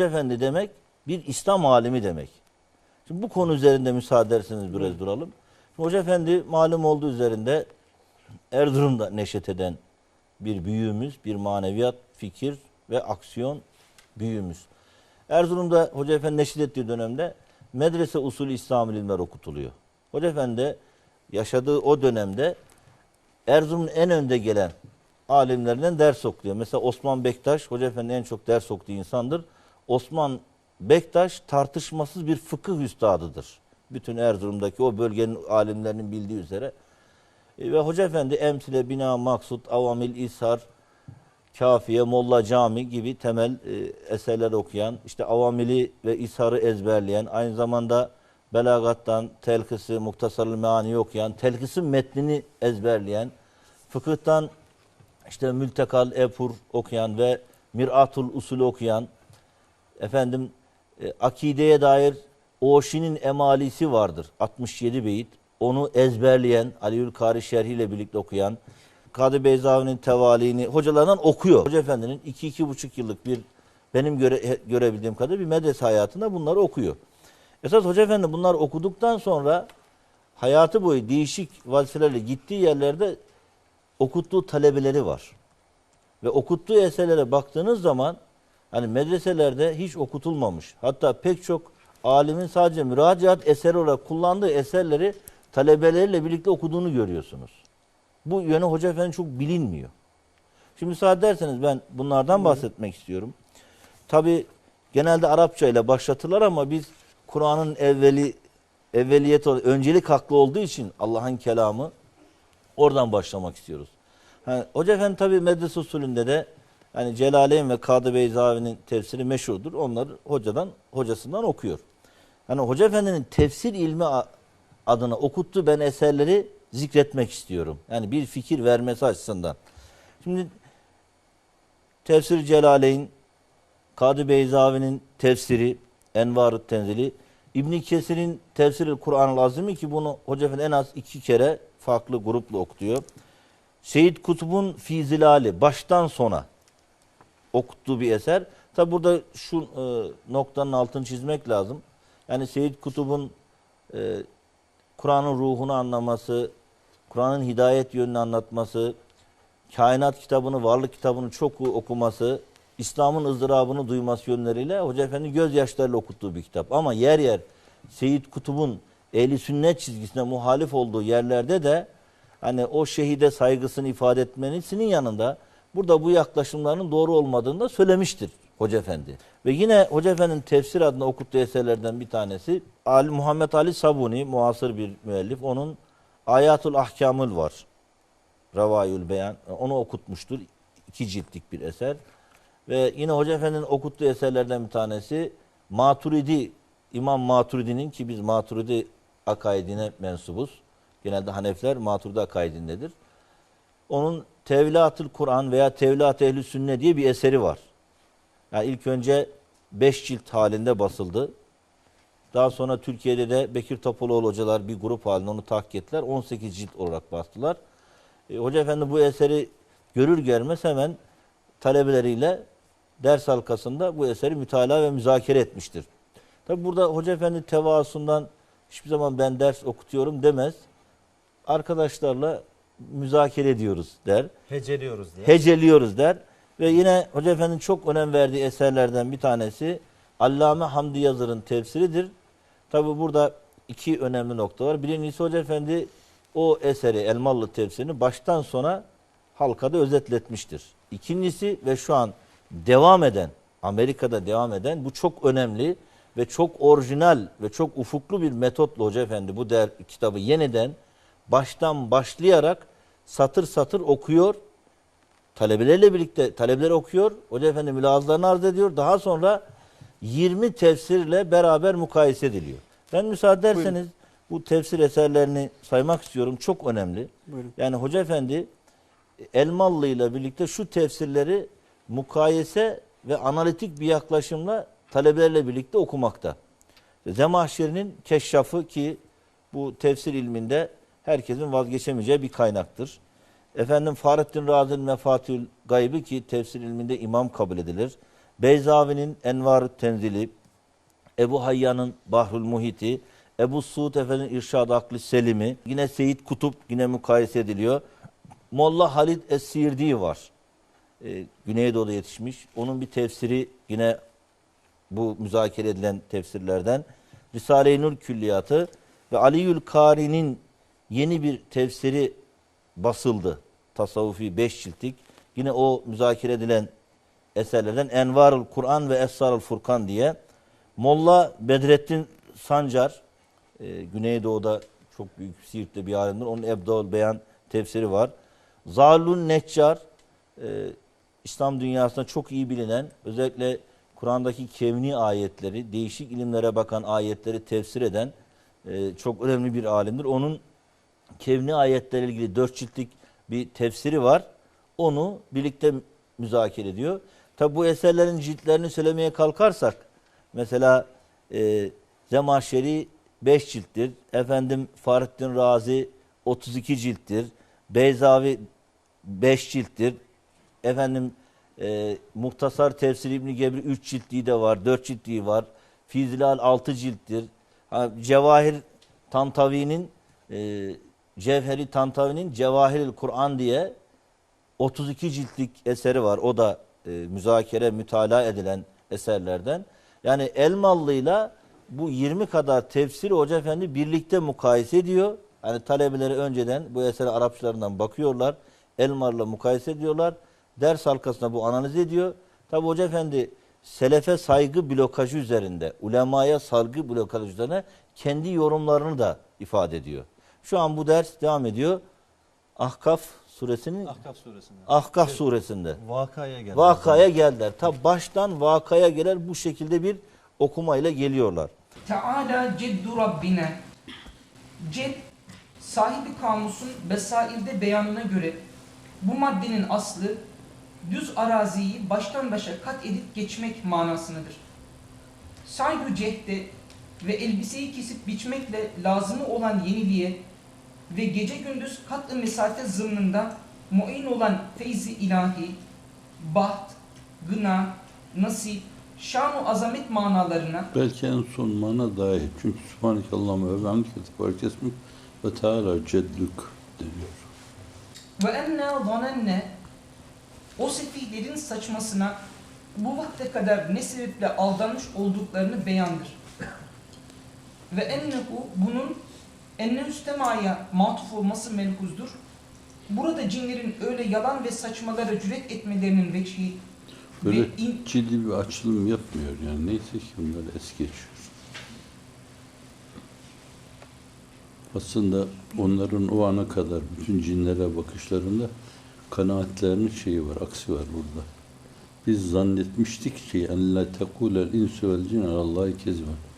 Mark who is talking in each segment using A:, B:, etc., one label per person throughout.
A: Hoca Efendi demek bir İslam alimi demek. Şimdi bu konu üzerinde müsaade ederseniz biraz duralım. Şimdi Hoca Efendi malum olduğu üzerinde Erzurum'da neşet eden bir büyüğümüz, bir maneviyat, fikir ve aksiyon büyüğümüz. Erzurum'da Hoca Efendi neşit ettiği dönemde medrese usulü İslam ilimler okutuluyor. Hoca Efendi yaşadığı o dönemde Erzurum'un en önde gelen alimlerinden ders okuyor. Mesela Osman Bektaş, Hoca Efendi en çok ders okuduğu insandır. Osman Bektaş tartışmasız bir fıkıh üstadıdır. Bütün Erzurum'daki o bölgenin alimlerinin bildiği üzere. E, Ve Hoca Efendi Emsile, Bina, Maksut, Avamil, İshar, Kafiye, Molla Cami gibi temel e, eserler okuyan, işte Avamili ve İshar'ı ezberleyen, aynı zamanda Belagat'tan Telkisi, Muhtasarlı Meani'yi okuyan, Telkis'in metnini ezberleyen, fıkıhtan işte Mültekal Epur okuyan ve Mir'atul Usulü okuyan, efendim e, akideye dair Oşi'nin emalisi vardır. 67 beyit. Onu ezberleyen, Aliül Kari Şerhi ile birlikte okuyan, Kadı Beyzavi'nin tevalini hocalarından okuyor. Hoca Efendi'nin 2-2,5 yıllık bir benim göre, görebildiğim kadar bir medrese hayatında bunları okuyor. Esas Hoca Efendi bunları okuduktan sonra hayatı boyu değişik vazifelerle gittiği yerlerde okuttuğu talebeleri var. Ve okuttuğu eserlere baktığınız zaman hani medreselerde hiç okutulmamış. Hatta pek çok alimin sadece müracaat eseri olarak kullandığı eserleri talebeleriyle birlikte okuduğunu görüyorsunuz. Bu yönü Hoca Efendi çok bilinmiyor. Şimdi müsaade ederseniz ben bunlardan bahsetmek istiyorum. Tabi genelde Arapça ile başlatırlar ama biz Kur'an'ın evveli evveliyet öncelik haklı olduğu için Allah'ın kelamı oradan başlamak istiyoruz. Ha, Hoca Efendi tabi medrese usulünde de hani Celaleyn ve Kadı Beyzavi'nin tefsiri meşhurdur. Onları hocadan hocasından okuyor. Hani Hoca Efendi'nin tefsir ilmi adına okuttuğu ben eserleri zikretmek istiyorum. Yani bir fikir vermesi açısından. Şimdi Tefsir Celaleyn, Kadı Beyzavi'nin tefsiri, Envar-ı Tenzili, İbn Kesir'in tefsiri Kur'an-ı Azim'i ki bunu Hoca Efendi en az iki kere farklı grupla okutuyor. Seyyid Kutub'un Fizilali baştan sona okuttuğu bir eser. Tabi burada şu e, noktanın altını çizmek lazım. Yani Seyyid Kutub'un e, Kur'an'ın ruhunu anlaması, Kur'an'ın hidayet yönünü anlatması, kainat kitabını, varlık kitabını çok okuması, İslam'ın ızdırabını duyması yönleriyle Hoca Efendi gözyaşlarıyla okuttuğu bir kitap. Ama yer yer Seyyid Kutub'un ehli sünnet çizgisine muhalif olduğu yerlerde de hani o şehide saygısını ifade etmenisinin yanında burada bu yaklaşımların doğru olmadığını da söylemiştir Hoca Efendi. Ve yine Hoca Efendi'nin tefsir adına okuttuğu eserlerden bir tanesi Ali, Muhammed Ali Sabuni, muasır bir müellif. Onun Ayatul Ahkamül var. Ravayül Beyan. Onu okutmuştur. İki ciltlik bir eser. Ve yine Hoca Efendi'nin okuttuğu eserlerden bir tanesi Maturidi, İmam Maturidi'nin ki biz Maturidi akaidine mensubuz. Genelde Hanefiler Maturidi akaidindedir. Onun Tevlatül Kur'an veya Tevlat Ehlü Sünne diye bir eseri var. Yani ilk önce 5 cilt halinde basıldı. Daha sonra Türkiye'de de Bekir Topaloğlu hocalar bir grup halinde onu tahkik ettiler. 18 cilt olarak bastılar. E, Hoca Efendi bu eseri görür görmez hemen talebeleriyle ders halkasında bu eseri mütalaa ve müzakere etmiştir. Tabi burada Hoca Efendi tevaasından hiçbir zaman ben ders okutuyorum demez. Arkadaşlarla müzakere ediyoruz der.
B: Heceliyoruz diye.
A: Heceliyoruz der. Ve yine Hoca Efendi'nin çok önem verdiği eserlerden bir tanesi Allame Hamdi Yazır'ın tefsiridir. Tabi burada iki önemli nokta var. Birincisi Hoca Efendi o eseri Elmalı tefsirini baştan sona halkada özetletmiştir. İkincisi ve şu an devam eden, Amerika'da devam eden bu çok önemli ve çok orijinal ve çok ufuklu bir metotla Hoca Efendi bu der, kitabı yeniden baştan başlayarak satır satır okuyor. Talebelerle birlikte talebeler okuyor. Hoca Efendi mülazlarını arz ediyor. Daha sonra 20 tefsirle beraber mukayese ediliyor. Ben müsaade ederseniz bu tefsir eserlerini saymak istiyorum. Çok önemli.
C: Buyurun.
A: Yani Hoca Efendi Elmalı ile birlikte şu tefsirleri mukayese ve analitik bir yaklaşımla talebelerle birlikte okumakta. Zemahşeri'nin Keşşafı ki bu tefsir ilminde herkesin vazgeçemeyeceği bir kaynaktır. Efendim Fahrettin Razi'nin Mefatül Gaybı ki tefsir ilminde imam kabul edilir. Beyzavi'nin Envar Tenzili, Ebu Hayyan'ın Bahrül Muhiti, Ebu Suud Efendi'nin İrşad Aklı Selim'i, yine Seyit Kutup yine mukayese ediliyor. Molla Halid Es-Sirdi var. Ee, Güneydoğu'da yetişmiş. Onun bir tefsiri yine bu müzakere edilen tefsirlerden. Risale-i Nur Külliyatı ve Aliül Kari'nin yeni bir tefsiri basıldı. Tasavvufi 5 ciltlik. Yine o müzakere edilen eserlerden Envarul Kur'an ve Esrarul Furkan diye. Molla Bedrettin Sancar, e, Güneydoğu'da çok büyük Siirt'te bir alimdir. Onun Ebdaül Beyan tefsiri var. Zalun Neccar, e, İslam dünyasında çok iyi bilinen, özellikle Kur'an'daki kevni ayetleri, değişik ilimlere bakan ayetleri tefsir eden e, çok önemli bir alimdir. Onun kevni ayetlerle ilgili dört ciltlik bir tefsiri var. Onu birlikte müzakere ediyor. Tabi bu eserlerin ciltlerini söylemeye kalkarsak, mesela e, Zemahşeri 5 cilttir, efendim Fahrettin Razi 32 cilttir, Beyzavi 5 cilttir, efendim e, Muhtasar Tefsir İbni Gebri 3 ciltliği de var, 4 ciltliği var, Fizilal 6 cilttir, Ha, Cevahir Tantavi'nin e, Cevheri Tantavi'nin Cevahiril Kur'an diye 32 ciltlik eseri var. O da e, müzakere, mütalaa edilen eserlerden. Yani Elmalı'yla bu 20 kadar tefsiri Hoca Efendi birlikte mukayese ediyor. Yani talebeleri önceden bu eseri Arapçalarından bakıyorlar. Elmalı'la mukayese ediyorlar. Ders halkasında bu analiz ediyor. Tabi Hoca Efendi selefe saygı blokajı üzerinde, ulemaya saygı blokajı üzerine kendi yorumlarını da ifade ediyor. Şu an bu ders devam ediyor. Ahkaf suresinin
B: Ahkaf suresinde.
A: Ahkaf suresinde.
B: Vakaya geldi.
A: Vakaya geldiler. Ta baştan vakaya gelir bu şekilde bir okumayla geliyorlar.
C: Teala ceddu Rabbina. Ced, sahibi kamusun Besair'de beyanına göre bu maddenin aslı düz araziyi baştan başa kat edip geçmek manasındadır. Saydu cehde ve elbiseyi kesip biçmekle lazımı olan yeniliğe ve gece gündüz kat-ı mesafe zımnında muin olan feyzi ilahi, baht, gına, nasip, şan-ı azamet manalarına
D: Belki en son mana dahil. Çünkü Subhaneke Allahümme ve bihamdike tebarek esmik ve Teala ceddük deniyor.
C: Ve enne zanenne o sefihlerin saçmasına bu vakte kadar ne sebeple aldanmış olduklarını beyandır. Ve ennehu bunun enne üstemaya matuf olması melhuzdur. Burada cinlerin öyle yalan ve saçmalara cüret etmelerinin veçhi
D: Böyle
C: ve in,
D: ciddi bir açılım yapmıyor yani. Neyse ki bunlar es geçiyor. Aslında onların o ana kadar bütün cinlere bakışlarında kanaatlerinin şeyi var, aksi var burada. Biz zannetmiştik ki en la tekulel insü vel cin alallahi kezben.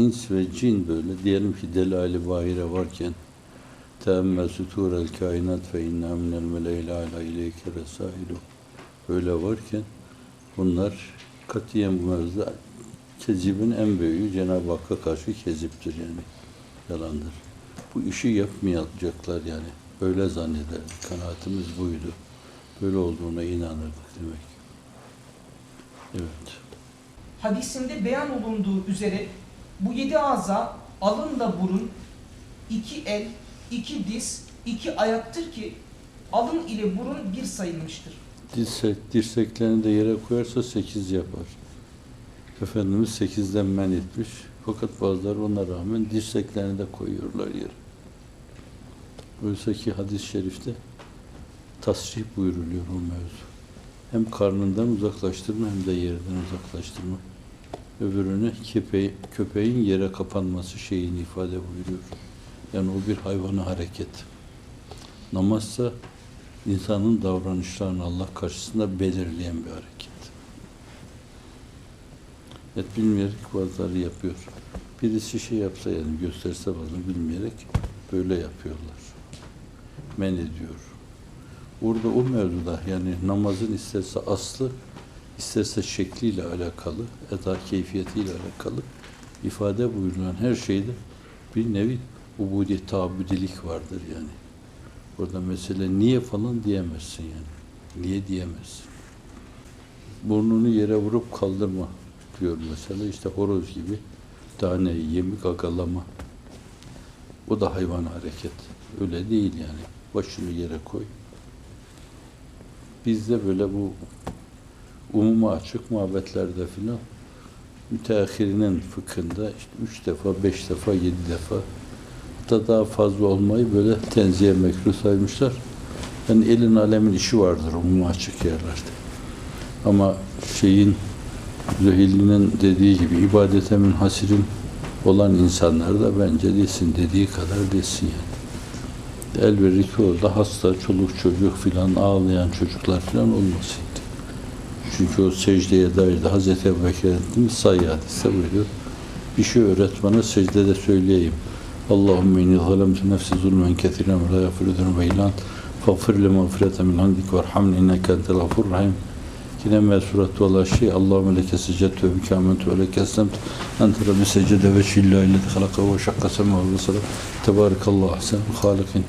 D: İns ve cin böyle diyelim ki delali vahire varken teemmel suturel kainat ve inna minel meleyle ala ileyke resailu öyle varken bunlar katiyen bu mevzuda kezibin en büyüğü Cenab-ı Hakk'a karşı keziptir yani. Yalandır. Bu işi yapmayacaklar yani. Öyle zannederdik. Kanaatimiz buydu. Böyle olduğuna inanırdık demek. Evet.
C: hadisinde beyan olunduğu üzere bu yedi ağza alın da burun, iki el, iki diz, iki ayaktır ki alın ile burun bir sayılmıştır.
D: Dirsek, dirseklerini de yere koyarsa sekiz yapar. Efendimiz sekizden men etmiş. Fakat bazıları ona rağmen dirseklerini de koyuyorlar yere. Oysa ki hadis-i şerifte tasrih buyuruluyor o mevzu. Hem karnından uzaklaştırma hem de yerden uzaklaştırma. Öbürünü köpeği, köpeğin yere kapanması şeyini ifade buyuruyor. Yani o bir hayvanı hareket. Namazsa insanın davranışlarını Allah karşısında belirleyen bir hareket. Evet bilmeyerek bazıları yapıyor. Birisi şey yapsa yani gösterse bana bilmeyerek böyle yapıyorlar. Men ediyor. Burada o mevzuda yani namazın isterse aslı, isterse şekliyle alakalı, eda keyfiyetiyle alakalı ifade buyurulan her şeyde bir nevi ubudiyet, tabudilik vardır yani. Orada mesele niye falan diyemezsin yani. Niye diyemezsin. burnunu yere vurup kaldırma diyor mesela. İşte horoz gibi tane yemi gagalama. O da hayvan hareket. Öyle değil yani. Başını yere koy. Bizde böyle bu umuma açık muhabbetlerde filan müteahhirinin fıkhında işte üç defa, beş defa, yedi defa hatta daha fazla olmayı böyle tenziye mekruh saymışlar. Yani elin alemin işi vardır umuma açık yerlerde. Ama şeyin Zühilli'nin dediği gibi ibadete münhasirin olan insanlar da bence desin dediği kadar desin yani. El verir ki orada hasta, çoluk çocuk filan ağlayan çocuklar filan olmasıydı. Çünkü o secdeye dair de Hazreti Ebu Bekir Efendimiz sayı hadiste buyuruyor. Bir şey öğret bana secdede söyleyeyim. Allahümme inni zalemtu nefsi zulmen kethiren ve la yafiru zunube illan fagfir li mağfirete min handik ve erhamni inneke entel gafur rahim. Yine mesurat olan şey Allahümme leke secdetü ve bikâmentu ve leke eslemt ente rabbi secde ve şillâ illeti halaka ve şakka sema ve sıra tebarikallahu ahsen halikin.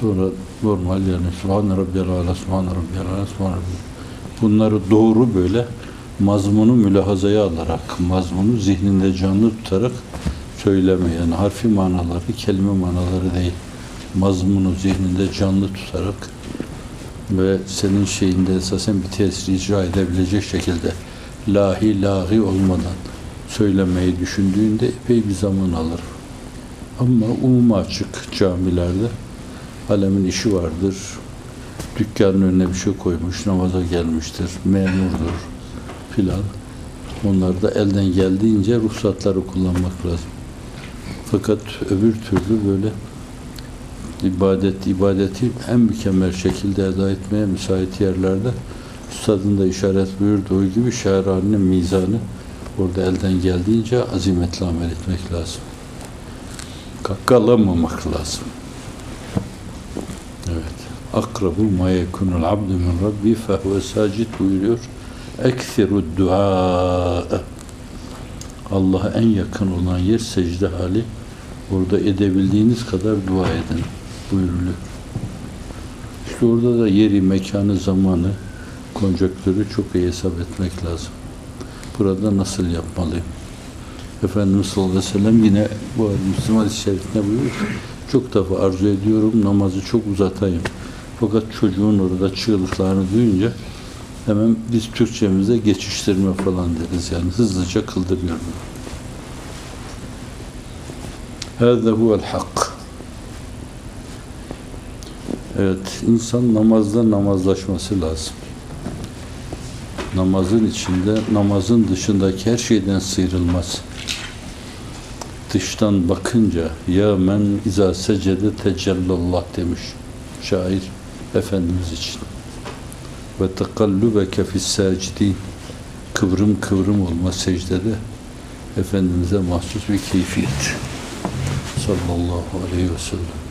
D: Sonra normal yani Subhane Rabbiyal Ala, Subhane Rabbiyal Ala, Subhane Rabbiyal Bunları doğru böyle mazmunu mülahazaya alarak, mazmunu zihninde canlı tutarak söyleme. Yani harfi manaları, kelime manaları değil. Mazmunu zihninde canlı tutarak ve senin şeyinde esasen bir tesir icra edebilecek şekilde lahi lahi olmadan söylemeyi düşündüğünde epey bir zaman alır. Ama umuma açık camilerde alemin işi vardır. Dükkanın önüne bir şey koymuş, namaza gelmiştir, memurdur filan. Onlar da elden geldiğince ruhsatları kullanmak lazım. Fakat öbür türlü böyle ibadet ibadeti en mükemmel şekilde eda etmeye müsait yerlerde Üstadın da işaret buyurduğu gibi şairhanenin mizanı orada elden geldiğince azimetle amel etmek lazım. Kakkalamamak lazım. Akrabu ma yekunul abdu min rabbi fehuve sacid buyuruyor. Eksiru dua. Allah'a en yakın olan yer secde hali. Orada edebildiğiniz kadar dua edin buyuruluyor. İşte orada da yeri, mekanı, zamanı, konjonktürü çok iyi hesap etmek lazım. Burada nasıl yapmalıyım? Efendimiz sallallahu aleyhi ve sellem yine bu Müslüman hadis-i şerifinde buyuruyor. Çok defa arzu ediyorum namazı çok uzatayım. Fakat çocuğun orada çığlıklarını duyunca hemen biz Türkçemizde geçiştirme falan deriz. Yani hızlıca kıldırıyorum. Hâzâ huvel hak. Evet, insan namazda namazlaşması lazım. Namazın içinde, namazın dışındaki her şeyden sıyrılmaz. Dıştan bakınca ya men izâ secede tecellallah demiş şair Efendimiz için. Ve tekallübeke fis-sâcidîn kıvrım kıvrım olma secdede Efendimiz'e mahsus bir keyfiyet. Sallallahu aleyhi ve sellem.